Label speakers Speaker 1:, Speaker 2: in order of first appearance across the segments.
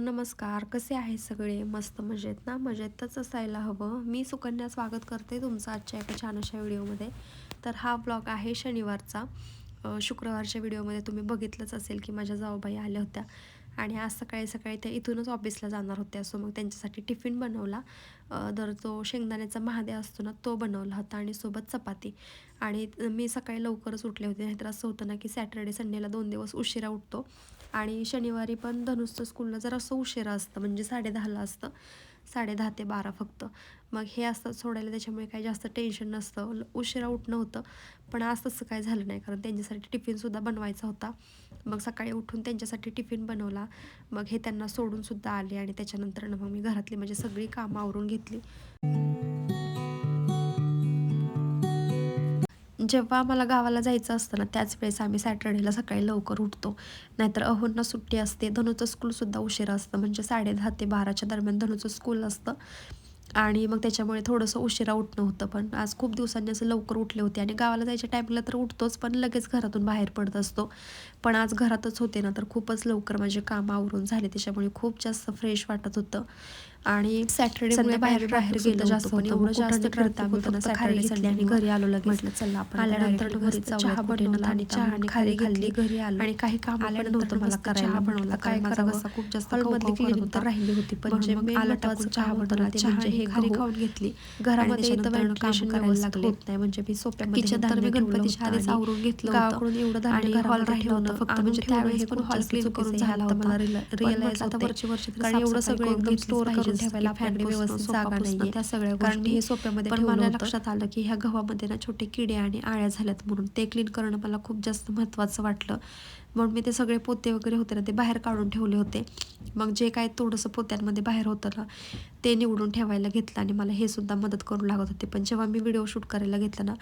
Speaker 1: नमस्कार कसे आहे सगळे? मस्त मजेत ना? मजेतच असायला हवं. मी सुकन्या स्वागत करते तुमचं आजच्या एका छान अशा व्हिडिओमध्ये. तर हा ब्लॉग आहे शनिवारचा. शुक्रवारच्या व्हिडिओमध्ये तुम्ही बघितलंच असेल की माझ्या जाऊबाई आल्या होत्या. आणि आज सकाळी सकाळी त्या इथूनच ऑफिसला जाणार होत्या. सो मग त्यांच्यासाठी टिफिन बनवला. दर तर तो शेंगदाण्याचा महाद्या असतो ना तो बनवला होता आणि सोबत चपाती. आणि मी सकाळी लवकरच उठले होते. नाहीतर असं होतं ना की सॅटर्डे संडेला दोन दिवस उशिरा उठतो. आणि शनिवारी पण धनुषचं स्कूलला जर असं उशिरा असतं. म्हणजे साडेदहाला असतं. साडे दहा ते बारा फक्त. मग हे असतं सोडायला त्याच्यामुळे काही जास्त टेन्शन नसतं. उशिरा उठणं होतं. पण आज तसं काय झालं नाही. कारण त्यांच्यासाठी टिफिनसुद्धा बनवायचा होता. मग सकाळी उठून त्यांच्यासाठी टिफिन बनवला. मग हे त्यांना सोडूनसुद्धा आले आणि त्याच्यानंतर ना मग मी घरातली म्हणजे सगळी कामं आवरून घेतली. जेव्हा आम्हाला गावाला जायचं असतं ना त्याच वेळेस आम्ही सॅटर्डेला सकाळी लवकर उठतो. नाहीतर अहोंना सुट्टी असते. धनुचं स्कूलसुद्धा उशिरा असतं. म्हणजे साडे दहा ते बाराच्या दरम्यान धनुचं स्कूल असतं. आणि मग त्याच्यामुळे थोडंसं उशिरा उठणं होतं. पण आज खूप दिवसांनी असं लवकर उठले होते. आणि गावाला जायच्या टाईमला तर उठतोच. पण लगेच घरातून बाहेर पडत असतो. पण आज घरातच होते ना तर खूपच लवकर माझे काम आवरून झाले. त्याच्यामुळे खूप जास्त फ्रेश वाटत होतं. आणि सॅटर्डे बाहेर बाहेर गेलं जास्त पण एवढं जास्त ट्रॅफिक होतं ना सॅटर्डे संडे आणि घरी आलो लगेच. म्हटलं चला आपण आल्यानंतर घरी चहा बनवला आणि चहा आणि खाली खाल्ली घरी आलो. आणि काही काम पण नव्हतं मला करायला. बनवला काय करावं? खूप जास्त हॉलमधली क्लिनिक तर राहिली होती पण मग आला टाकून चहा बनवला चहा म्हणजे हे घरी खाऊन घेतली. घरामध्ये करायला लागले. नाही म्हणजे मी सोप्यामध्ये किचन तर मी गणपतीच्या आधीच आवरून घेतलं गावाकडून एवढं हॉल राहिलं होतं फक्त म्हणजे त्यावेळेस पण हॉल क्लीन करून झाला होता. रिअलाइज आता वरची वर्ष कारण एवढं सगळं एकदम स्टोर करून ठेवायला फॅमिली व्यवस्थित जागा नाही त्या सगळ्या कारण हे सोप्यामध्ये पण मला लक्षात आलं की ह्या गव्हामध्ये ना छोटे किडे आणि आळ्या झाल्यात म्हणून. ते क्लीन करणं मला खूप जास्त महत्त्वाचं वाटलं. म्हणून मी ते सगळे पोते वगैरे होते ना ते बाहेर काढून ठेवले होते. मग जे काय थोडंसं पोत्यांमध्ये बाहेर होतं ना ते निवडून ठेवायला घेतलं आणि मला हे सुद्धा मदत करू लागत होते. पण जेव्हा मी व्हिडिओ शूट करायला घेतला ना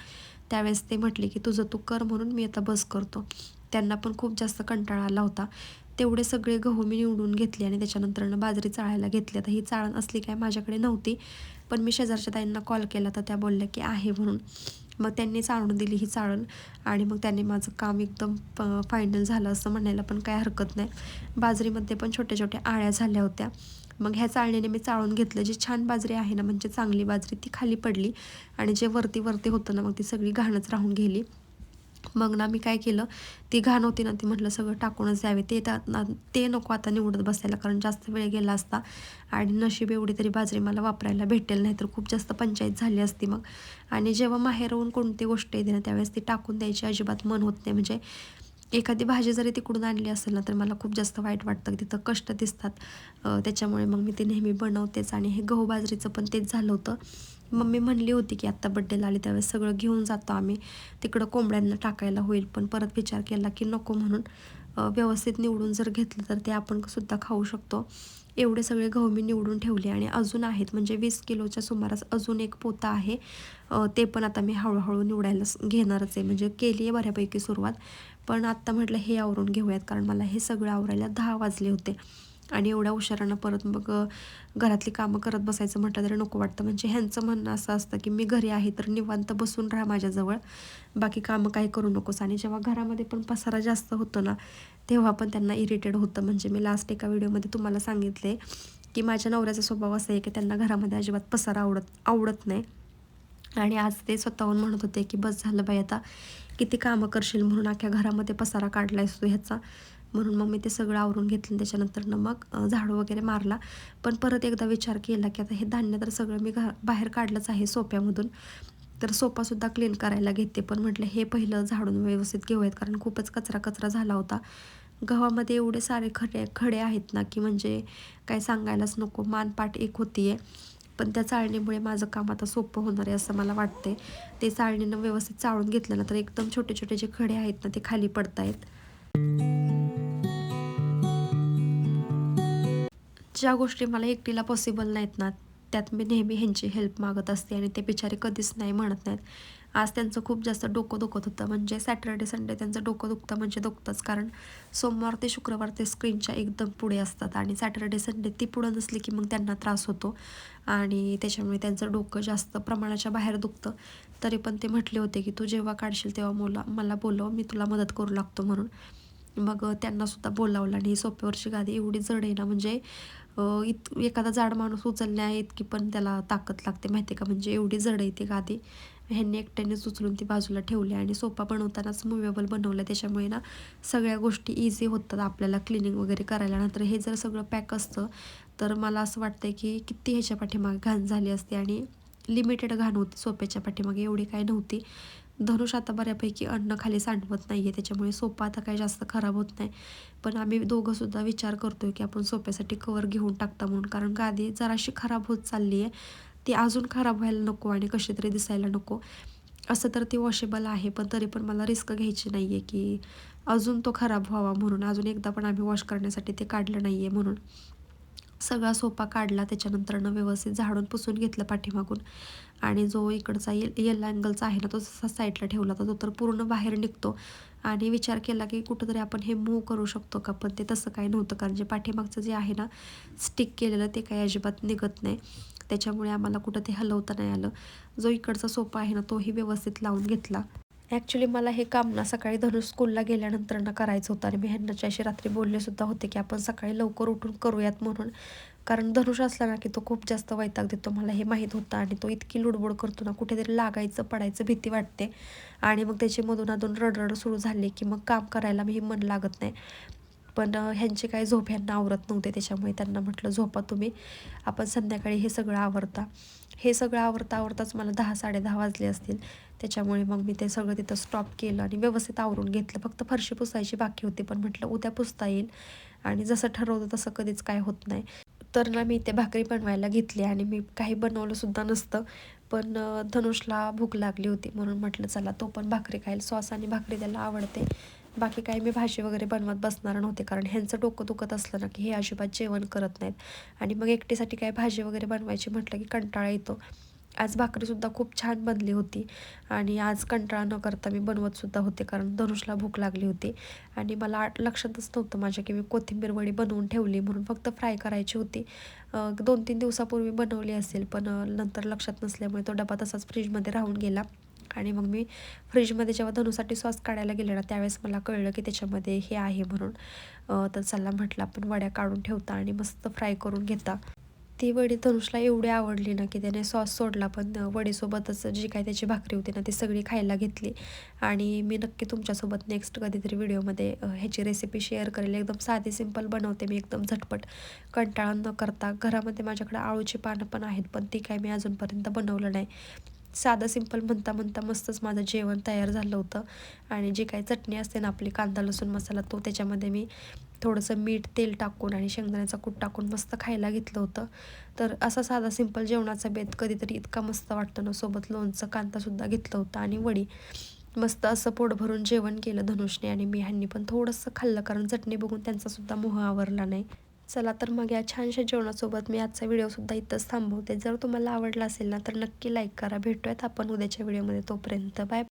Speaker 1: त्यावेळेस ते म्हटले की तुझं तू कर म्हणून मी आता बस करतो. त्यांना पण खूप जास्त कंटाळा आला होता. तेवढे सगळे गहू मी निवडून घेतले आणि त्याच्यानंतर बाजरी चाळायला घेतली. आता ही चाळण असली काय माझ्याकडे नव्हती पण मी शेजारच्या ताईंना कॉल केला तर त्या बोलल्या की आहे म्हणून. मग त्यांनी चाळून दिली ही चाळण आणि मग त्यांनी माझं काम एकदम फायनल झालं असं म्हणायला पण काही हरकत नाही. बाजरीमध्ये पण छोट्या छोट्या आळ्या झाल्या होत्या. मग ह्या चाळणीने मी चाळून घेतलं. जी छान बाजरी आहे ना म्हणजे चांगली बाजरी ती खाली पडली आणि जे वरती वरती होतं ना मग ती सगळी घाणच राहून गेली. मग ना मी काय केलं ती घाण होती ना ती म्हटलं सगळं टाकूनच द्यावे. ते त्या ना- ते नको आता निवडत बसायला कारण जास्त वेळ गेला असता. आणि नशीब एवढी तरी बाजरी मला वापरायला भेटेल नाही तर खूप जास्त पंचायत झाली असती मग. आणि जेव्हा माहेरहून कोणती गोष्ट येते ना त्यावेळेस ती टाकून द्यायची अजिबात मन होत नाही. म्हणजे एखादी भाजी जरी तिकडून आणली असेल ना तर मला खूप जास्त वाईट वाटतं. की तिथं कष्ट दिसतात. त्याच्यामुळे मग मी ते नेहमी बनवतेच. आणि हे गहू बाजरीचं पण तेच झालं होतं. मम्मी म्हणली होती की आत्ता बड्डेला आली त्यावेळेस सगळं घेऊन जातो आम्ही. तिकडं कोंबड्यांना टाकायला होईल. पण परत विचार केला की नको म्हणून व्यवस्थित निवडून जर घेतलं तर ते आपण सुद्धा खाऊ शकतो. एवढे सगळे गहू मी निवडून ठेवले आणि अजून आहेत. म्हणजे वीस किलोच्या सुमारास अजून एक पोता आहे. ते पण आता मी हळूहळू निवडायला घेणारच आहे. म्हणजे केली आहे बऱ्यापैकी सुरुवात. पण आत्ता म्हटलं हे आवरून घेऊयात कारण मला हे सगळं आवरायला दहा वाजले होते. आणि एवढ्या हुशारानं परत मग घरातली कामं करत बसायचं म्हटलं तरी नको वाटतं. म्हणजे ह्यांचं म्हणणं असं असतं की मी घरी आहे तर निवांत बसून राहा माझ्याजवळ. बाकी कामं काही करू नकोस. आणि जेव्हा घरामध्ये पण पसारा जास्त होतो ना तेव्हा पण त्यांना इरिटेड होतं. म्हणजे मी लास्ट एका व्हिडिओमध्ये तुम्हाला सांगितले की माझ्या नवऱ्याचा स्वभाव असा आहे की त्यांना घरामध्ये अजिबात पसारा आवडत आवडत नाही. आणि आज ते स्वतःहून म्हणत होते की बस झालं बाई आता किती कामं करशील म्हणून अख्ख्या घरामध्ये पसारा काढला तू ह्याचा. म्हणून मग मी ते सगळं आवरून घेतलं त्याच्यानंतर मग झाडू वगैरे मारला. पण परत एकदा विचार केला की आता हे धान्य तर सगळं मी घा बाहेर काढलंच आहे सोप्यामधून. तर सोपासुद्धा क्लीन करायला घेते. पण म्हटलं हे पहिलं झाडून व्यवस्थित घेऊयात कारण खूपच कचरा कचरा झाला होता. गव्हामध्ये एवढे सारे खडे खडे आहेत ना की म्हणजे काय सांगायलाच नको मानपाट एक होतीये. पण त्या चाळणीमुळे माझं काम आता सोपं होणार आहे असं मला वाटते ते चाळणीनं व्यवस्थित चाळून घेतलं ना तर एकदम छोटे छोटे जे खडे आहेत ना ते खाली पडतायत. ज्या गोष्टी मला एकटीला पॉसिबल नाहीत ना त्यात मी नेहमी ह्यांची हेल्प मागत असते आणि ते बिचारे कधीच नाही म्हणत नाहीत. आज त्यांचं खूप जास्त डोकं दुखत होतं म्हणजे सॅटर्डे संडे त्यांचं डोकं दुखतं म्हणजे दुखतंच. कारण सोमवार ते शुक्रवार ते स्क्रीनच्या एकदम पुढे असतात आणि सॅटर्डे संडे ती पुढं नसली की मग त्यांना त्रास होतो. आणि त्याच्यामुळे त्यांचं डोकं जास्त प्रमाणाच्या बाहेर दुखतं. तरी पण ते म्हटले होते की तू जेव्हा काढशील तेव्हा मला मला बोलव मी तुला मदत करू लागतो म्हणून. मग त्यांनासुद्धा बोलावलं आणि ही सोप्यावरची गादी एवढी जड आहे ना म्हणजे इत एखादा जाड माणूस उचलण्या इतकी पण त्याला ताकद लागते माहिती आहे का? म्हणजे एवढी जड आहे ती गादी. ह्यांनी एकट्यानेच उचलून ती बाजूला ठेवली आणि सोपा बनवतानाच मुवेबल बनवलं. त्याच्यामुळे ना सगळ्या गोष्टी इझी होतात आपल्याला क्लिनिंग वगैरे करायला. नंतर हे जर सगळं पॅक असतं तर मला असं वाटतं की किती ह्याच्या पाठीमागे घाण झाली असते आणि लिमिटेड घाण होती सोप्याच्या पाठीमागे. एवढी काही नव्हती. धनुष आता बऱ्यापैकी अन्न खाली सांडवत नाही आहे त्याच्यामुळे सोपा आता काही जास्त खराब होत नाही. पण आम्ही दोघंसुद्धा विचार करतोय की आपण सोप्यासाठी कवर घेऊन टाकता म्हणून. कारण गादी जराशी खराब होत चालली आहे ती अजून खराब व्हायला नको आणि कशी तरी दिसायला नको. असं तर ती वॉशेबल आहे. पण तरी पण मला रिस्क घ्यायची नाही आहे की अजून तो खराब व्हावा म्हणून. अजून एकदा पण आम्ही वॉश करण्यासाठी ते काढलं नाही आहे म्हणून. सगळा सोपा काढला त्याच्यानंतरनं व्यवस्थित झाडून पुसून घेतलं पाठीमागून. आणि जो इकडचा ये येल्ला अँगलचा आहे ना तो जसा साईडला ठेवला तर तो तर पूर्ण बाहेर निघतो. आणि विचार केला की कुठंतरी आपण हे मूव करू शकतो का? पण ते तसं काही नव्हतं कारण जे पाठीमागचं जे आहे ना स्टिक केलेलं ते काही अजिबात निघत नाही. त्याच्यामुळे आम्हाला कुठं ते हलवता नाही आलं. जो इकडचा सोपा आहे ना तोही व्यवस्थित लावून घेतला. ॲक्च्युली मला हे काम ना सकाळी धनुष स्कूलला गेल्यानंतर ना करायचं होतं आणि मी ह्यांनाच्या अशी रात्री बोललेसुद्धा होते की आपण सकाळी लवकर उठून करूयात म्हणून. कारण धनुष असला ना की तो खूप जास्त वैताग देतो. मला हे माहीत होतं आणि तो इतकी लुडबुड करतो ना कुठेतरी लागायचं पडायचं भीती वाटते. आणि मग त्याची मधून अधून रडरड सुरू झाली की मग काम करायला मी मन लागत नाही. पण ह्यांची काही झोप ह्यांना आवरत नव्हते. त्याच्यामुळे त्यांना म्हटलं झोपा तुम्ही. आपण संध्याकाळी हे सगळं आवरता. हे सगळं आवरता आवरताच मला दहा साडेदहा वाजले असतील. त्याच्यामुळे मग मी ते सगळं तिथं स्टॉप केलं आणि व्यवस्थित आवरून घेतलं. फक्त फरशी पुसायची बाकी होती पण म्हटलं उद्या पुसता येईल. आणि जसं ठरवतं तसं कधीच काय होत नाही. तर ना मी ते भाकरी बनवायला घेतली आणि मी काही बनवलंसुद्धा नसतं. पण धनुषला भूक लागली होती म्हणून म्हटलं चला तो पण भाकरी खाईल. सॉस आणि भाकरी त्याला आवडते. बाकी काही मी भाजी वगैरे बनवत बसणार नव्हते कारण ह्यांचं डोकं दुखत असलं ना की हे अजिबात जेवण करत नाहीत. आणि मग एकटीसाठी काय भाजी वगैरे बनवायची म्हटलं की कंटाळा येतो. आज भाकरीसुद्धा खूप छान बनली होती. आणि आज कंटाळा न करता मी बनवतसुद्धा होते कारण धनुषला भूक लागली होती. आणि मला लक्षातच नव्हतं माझ्या की मी कोथिंबीर वडी बनवून ठेवली म्हणून फक्त फ्राय करायची होती. दोन तीन दिवसापूर्वी बनवली असेल पण नंतर लक्षात नसल्यामुळे तो डबा तसाच फ्रीजमध्ये राहून गेला. आणि मग मी फ्रीजमध्ये जेव्हा धनुसाठी सॉस काढायला गेले ना त्यावेळेस मला कळलं की त्याच्यामध्ये हे आहे म्हणून. तर चला म्हटलं आपण वड्या काढून ठेवता आणि मस्त फ्राय करून घेता. ती वडी धनुषला एवढी आवडली ना की त्याने सॉस सोडला पण वडीसोबतच जी काय त्याची भाकरी होती ना ती सगळी खायला घेतली. आणि मी नक्की तुमच्यासोबत नेक्स्ट कधीतरी व्हिडिओमध्ये ह्याची रेसिपी शेअर करेल. एकदम साधी सिंपल बनवते मी एकदम झटपट. कंटाळा न करता घरामध्ये माझ्याकडे आळूची पानं पण आहेत पण ती काय मी अजूनपर्यंत बनवलं नाही. साधं सिंपल म्हणता म्हणता मस्तच माझं जेवण तयार झालं होतं. आणि जी काही चटणी असते ना आपली कांदा लसूण मसाला तो त्याच्यामध्ये मी थोडंसं मीठ तेल टाकून आणि शेंगदाण्याचा कूट टाकून मस्त खायला घेतलं होतं. तर असा साधा सिंपल जेवणाचा बेत कधीतरी इतका मस्त वाटतो ना सोबत लोणचं कांदासुद्धा घेतलं होतं आणि वडी. मस्त असं पोट भरून जेवण केलं धनुषने आणि मी ह्यांनी पण थोडंसं खाल्लं कारण चटणी बघून त्यांचासुद्धा मोह आवरला नाही. चला तर मग या छानशा जेवणासोबत मी आजचा व्हिडिओसुद्धा इथंच थांबवते. जर तुम्हाला आवडला असेल ना तर नक्की लाईक करा. भेटूयात आपण उद्याच्या व्हिडिओमध्ये तोपर्यंत. बाय